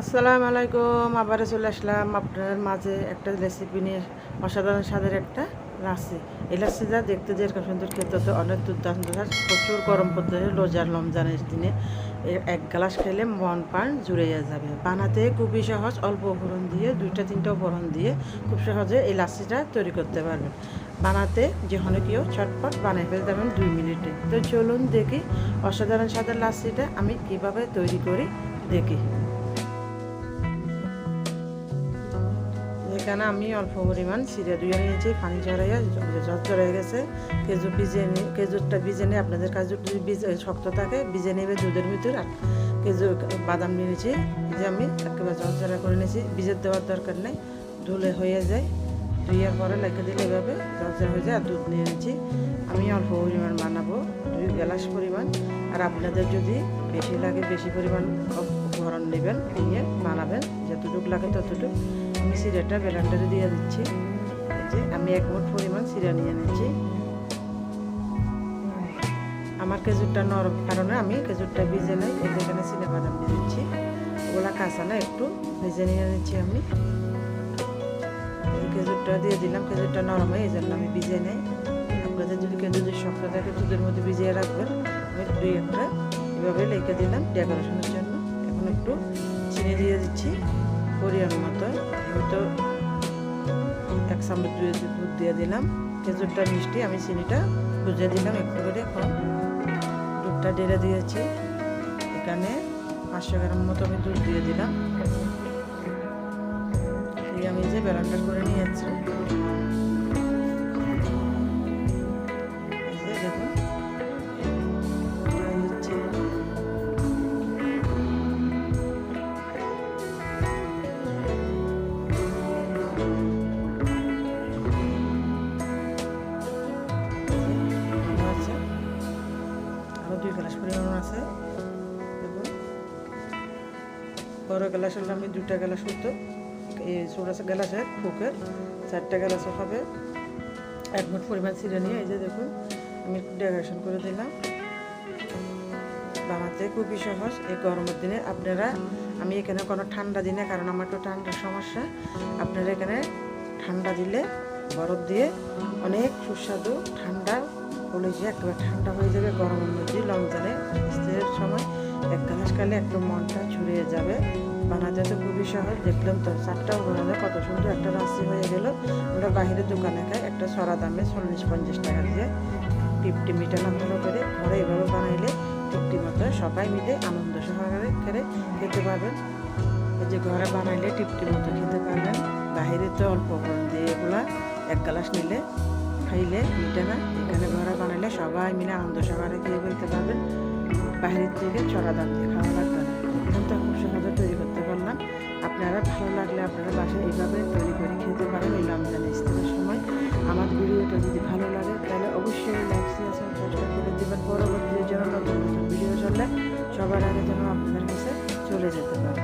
আসসালামু আলাইকুম, আবারও চলে আসলাম আপনার মাঝে একটা রেসিপি নিয়ে অসাধারণ স্বাদের একটা লাসি এই লাসিটা দেখতে যেরকম সুন্দর খেতে, তো অনেক দুর্দান্ত প্রচুর গরম পড়তে রোজার রমজানের দিনে এক গ্লাস খেলে মন প্রাণ জুড়ে যাবে। বানাতে খুবই সহজ, অল্প উপকরণ দিয়ে, দুইটা, তিনটা উপকরণ দিয়ে খুব সহজে এই লাসিটা তৈরি করতে পারবেন। বানাতে যে কেউ চটপট বানিয়ে ফেলতে পারবেন দুই মিনিটে। তো চলুন দেখি অসাধারণ স্বাদের লাসিটা আমি কীভাবে তৈরি করি, দেখি। এখানে আমি অল্প পরিমাণ সিরিয়া দুইয়া নিয়েছি, পানি ঝরাইয়া জল ঝরে গেছে। খেজুর ভিজে নিয়ে খেজুরটা ভিজে নিয়ে আপনাদের যদি ভিজে শক্ত থাকে, ভিজে নেবে দুধের ভিতর। আর খেজুর, বাদাম নিয়েছি যে আমি একেবারে জল ঝরা করে নিয়েছি। ভিজে দেওয়ার দরকার নেই, ধুলে হয়ে যায়। ধুইয়ার পরে লেখা দিলে এভাবে ঝরা হয়ে যায়, আর দুধ নিয়ে নিয়েছি। আমি অল্প পরিমাণ বানাবো, দুই গ্লাস পরিমাণ। আর আপনাদের যদি বেশি লাগে, বেশি পরিমাণ উপকরণ নেবেন, নিয়ে বানাবেন, যতটুকু লাগে ততটুকু। আমি সিরাটা ব্লেন্ডারে দিয়ে দিচ্ছি। এই যে আমি এক মুঠ পরিমাণ সিরা নিয়ে নিচ্ছি। আমার খেজুরটা নরম কারণে আমি খেজুরটা ভিজে নেই, এই যেখানে সিনে বাদাম দিচ্ছি। ওগুলা কাঁচা না, একটু ভেজে নিয়ে নিচ্ছি আমি। খেজুরটা দিয়ে দিলাম, খেজুরটা নরম হয় এই জন্য আমি ভিজে নেই। আপনাদের যদি খেজুর যদি শক্ত থাকে, দুধের মধ্যে ভিজিয়ে রাখবেন। আমি দুই একটা এভাবে লেখে দিলাম, ডেকোরেশনের জন্য। এখন একটু চিনি দিয়ে দিচ্ছি। পরিমাণ মতো। হয়তো এক চামচ দুধ দিয়ে দিলাম। খেজুরটা মিষ্টি, আমি চিনিটা বুঝে দিলাম একটু করে এখন। দুধটা ডেলে দিয়েছি। এখানে পাঁচশো গ্রাম মতো আমি দুধ দিয়ে দিলাম। দিয়ে আমি যে ব্যালান্ডার করে নিয়েছি গ্লাস পরিমাণ আছে। দেখুন। বড় গ্লাস হলে আমি দুটা গ্লাস হতো এই ছোট গ্লাসের ফুকের। চারটা গ্লাসও হবে। এক মুঠ পরিমাণ ছিঁড়ে নিয়ে, এই যে দেখুন, আমি ডেকোরেশন করে দিলাম। বানাতে খুবই সহজ। এই গরমের দিনে আপনারা, আমি এখানে কোনো ঠান্ডা দিনে, কারণ আমার একটু ঠান্ডার সমস্যা, আপনারা এখানে ঠান্ডা দিলে বরফ দিয়ে অনেক সুস্বাদু ঠান্ডা যে একেবারে ঠান্ডা হয়ে যাবে, গরম গরমের মধ্যে রমজানে স্ত্রীর সময় এক গ্লাস খালে একটু মনটা ছুড়িয়ে যাবে। বানাতে তো খুবই সহজ, দেখলাম তো, চারটা বানালে কত সুন্দর একটা রাশি হয়ে গেল। আমরা বাইরের দোকানে খাই, একটা সরা দামে চল্লিশ পঞ্চাশ টাকা দিয়ে টিপটি মিটানা ভালো করে ঘরে এভাবে বানাইলে টিপটি মতো সবাই মিলে আনন্দ সহকারে করে খেতে পারবেন। এই যে ঘরে বানাইলে টিপটি মতো খেতে পারবেন বাইরে তো অল্প দিয়ে এগুলা এক গ্লাস নিলে, খাইলে মিটে না, এখানে ঘরে বানাইলে সবাই মিলে আনন্দ সহকারে খেয়ে ফেলতে পারবেন। বাইরের থেকে চড়া দাম দিয়ে খাওয়া লাগবে না। এখন তো খুব সহজে তৈরি করতে পারলাম। আপনারা ভালো লাগলে আপনারা বাসায় এইভাবে তৈরি করে খেতে পারেন এই রমজান ইস্তেমার সময়। আমার ভিডিওটা যদি ভালো লাগে, তাহলে অবশ্যই লাইক শেয়ার সাবস্ক্রাইব করে দেবেন। পরবর্তী যেন নতুন নতুন ভিডিও চললে সবার আগে যেন আপনাদের কাছে চলে যেতে পারে।